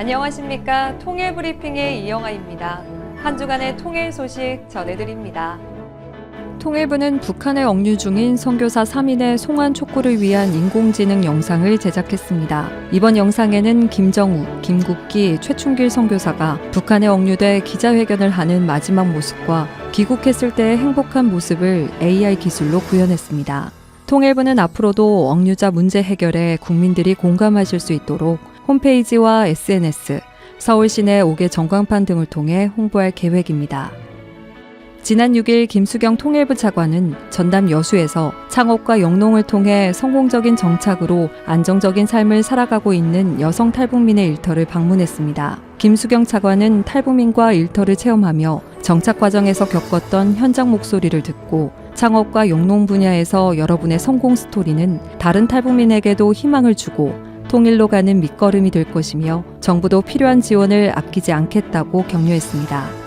안녕하십니까. 통일 브리핑의 이영아입니다. 한 주간의 통일 소식 전해드립니다. 통일부는 북한에 억류 중인 선교사 3인의 송환 촉구를 위한 인공지능 영상을 제작했습니다. 이번 영상에는 김정우, 김국기, 최충길 선교사가 북한에 억류돼 기자회견을 하는 마지막 모습과 귀국했을 때의 행복한 모습을 AI 기술로 구현했습니다. 통일부는 앞으로도 억류자 문제 해결에 국민들이 공감하실 수 있도록 홈페이지와 SNS, 서울시내 5개 전광판 등을 통해 홍보할 계획입니다. 지난 6일 김수경 통일부 차관은 전남 여수에서 창업과 영농을 통해 성공적인 정착으로 안정적인 삶을 살아가고 있는 여성 탈북민의 일터를 방문했습니다. 김수경 차관은 탈북민과 일터를 체험하며 정착 과정에서 겪었던 현장 목소리를 듣고 창업과 영농 분야에서 여러분의 성공 스토리는 다른 탈북민에게도 희망을 주고 통일로 가는 밑거름이 될 것이며 정부도 필요한 지원을 아끼지 않겠다고 격려했습니다.